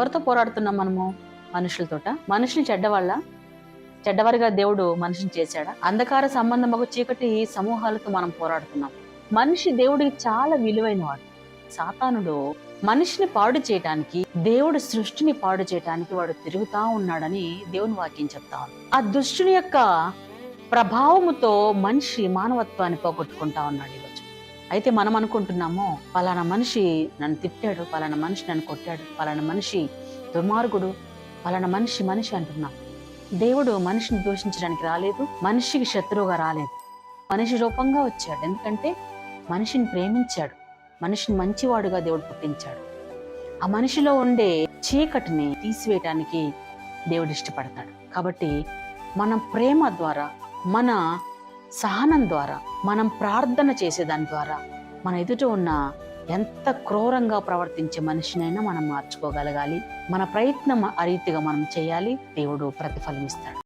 ఎవరితో పోరాడుతున్నాం మనము మనుషులతోట? మనుషులు చెడ్డవాళ్ళ? చెడ్డవారిగా దేవుడు మనిషిని చేశాడా? అంధకార సంబంధం ఒక చీకటి సమూహాలతో మనం పోరాడుతున్నాం. మనిషి దేవుడికి చాలా విలువైన వాడు సాతానుడు మనిషిని పాడు చేయటానికి దేవుడు సృష్టిని పాడు చేయటానికి వాడు తిరుగుతా ఉన్నాడని దేవుని వాక్యం చెప్తా ఉంది. ఆ దుష్టుని యొక్క ప్రభావముతో మనిషి మానవత్వాన్ని పోగొట్టుకుంటా ఉన్నాడు అయితే మనం అనుకుంటున్నాము పలానా మనిషి నన్ను తిట్టాడు పలానా మనిషి నన్ను కొట్టాడు పలానా మనిషి దుర్మార్గుడు పలానా మనిషి మనిషి అంటున్నాం. దేవుడు మనిషిని దూషించడానికి రాలేదు మనిషికి శత్రువుగా రాలేదు. మనిషి రూపంగా వచ్చాడు ఎందుకంటే మనిషిని ప్రేమించాడు మనిషిని మంచివాడుగా దేవుడు పుట్టించాడు. ఆ మనిషిలో ఉండే చీకటిని తీసివేయటానికి దేవుడు ఇష్టపడతాడు. కాబట్టి మనం ప్రేమ ద్వారా మన సహనం ద్వారా మనం ప్రార్థన చేసేదాని ద్వారా మన ఎదుట ఉన్న ఎంత క్రూరంగా ప్రవర్తించే మనిషినైనా మనం మార్చుకోగలగాలి. మన ప్రయత్నం ఆ రీతిగా మనం చేయాలి. దేవుడు ప్రతిఫలం ఇస్తాడు